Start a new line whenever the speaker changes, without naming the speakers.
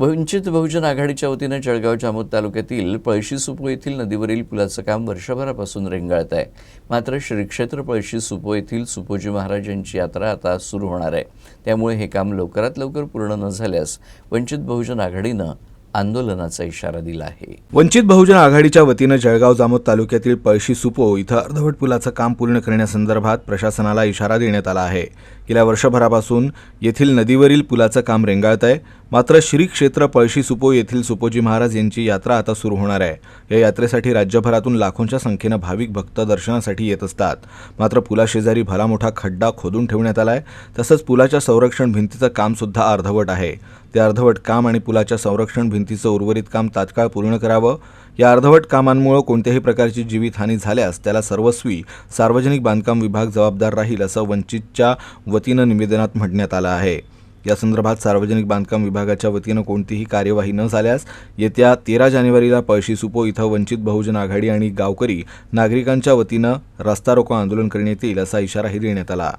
वंचित बहुजन आघाडीच्या वतीनं जळगाव जामोद तालुक्यातील पळशी सुपो येथील नदीवरील पुलाचं काम वर्षभरापासून रेंगाळत आहे. मात्र श्रीक्षेत्र पळशी सुपो येथील सुपोजी महाराज यांची यात्रा आता सुरू होणार आहे. त्यामुळे हे काम लवकरात लवकर पूर्ण न झाल्यास वंचित बहुजन आघाडीनं आंदोलनाचा इशारा दिला आहे.
वंचित बहुजन आघाडीच्या वतीनं जळगाव जामोद तालुक्यातील पळशी सुपो इथं अर्धवट पुलाचं काम पूर्ण करण्यासंदर्भात प्रशासनाला इशारा देण्यात आला आहे. गेल्या वर्षभरापासून येथील नदीवरील पुलाचं काम रेंगाळत आहे. मात्र श्री क्षेत्र पळशी सुपो येथील सुपोजी महाराज यांची यात्रा आता सुरू होणार आहे. या यात्रेसाठी राज्यभरातून लाखोंच्या संख्येनं भाविक भक्त दर्शनासाठी येत असतात. मात्र पुलाशेजारी भला मोठा खड्डा खोदून ठेवण्यात आला आहे तसंच पुलाच्या संरक्षण भिंतीचं कामसुद्धा अर्धवट आहे. ते अर्धवट काम आणि पुलाच्या संरक्षण भिंतीचं उर्वरित काम तात्काळ पूर्ण करावं. या अर्धवट कामांमुळे कोणत्याही प्रकारची जीवितहानी झाल्यास त्याला सर्वस्वी सार्वजनिक बांधकाम विभाग जबाबदार राहील असं वंचितच्या वतीनं निवेदनात म्हणण्यात आलं आहे. या संदर्भात सार्वजनिक बांधकाम विभागाच्या वतीनं कोणतीही कार्यवाही न झाल्यास येत्या तेरा जानेवारीला पळशी सुपो इथं वंचित बहुजन आघाडी आणि गावकरी नागरिकांच्या वतीनं रस्ता रोको आंदोलन करण्यात येईल असा इशाराही देण्यात आला.